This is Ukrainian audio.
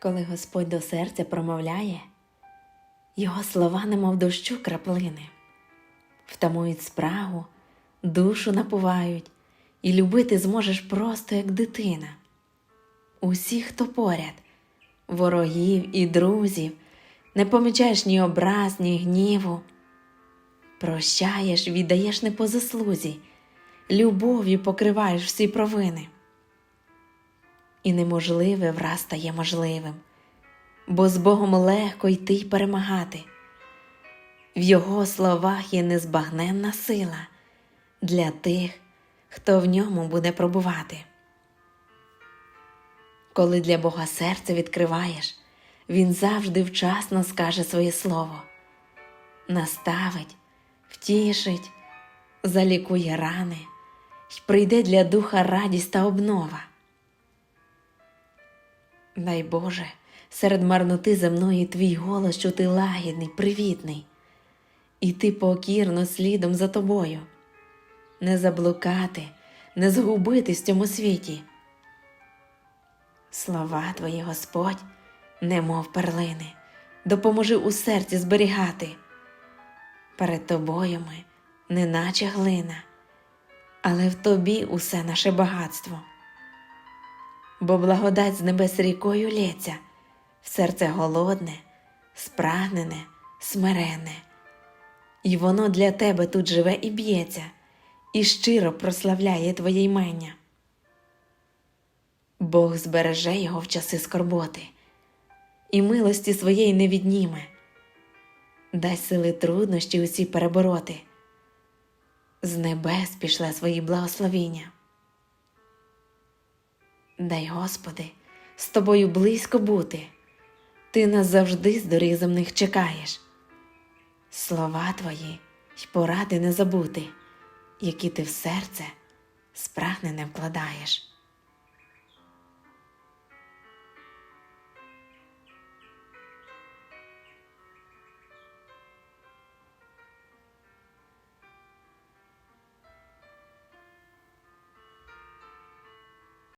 Коли Господь до серця промовляє, його слова, немов дощу краплини, втамують спрагу, душу напувають, і любити зможеш просто як дитина. Усіх, хто поряд, ворогів і друзів, не помічаєш ні образ, ні гніву. Прощаєш, віддаєш не по заслузі, любов'ю покриваєш всі провини. І неможливе враз стає можливим, бо з Богом легко йти й перемагати. В Його словах є незбагненна сила для тих, хто в ньому буде пробувати. Коли для Бога серце відкриваєш, Він завжди вчасно скаже своє слово, наставить, втішить, залікує рани, й прийде для духа радість та обнова. Дай Боже, серед марноти земної твій голос чути лагідний, привітний, і ти покірно слідом за тобою, не заблукати, не згубитись в цьому світі. Слова твої, Господь, немов перлини, допоможи у серці зберігати. Перед тобою ми, неначе глина, але в тобі усе наше багатство. Бо благодать з небес рікою лється, в серце голодне, спрагнене, смирене, і воно для тебе тут живе і б'ється, і щиро прославляє твоє ймення. Бог збереже його в часи скорботи, і милості своєї не відніме, дасть сили труднощі усі перебороти. З небес пішле свої благословіння. Дай, Господи, з тобою близько бути, ти нас завжди з доріг чекаєш. Слова твої й поради не забути, які ти в серце спрагнене вкладаєш.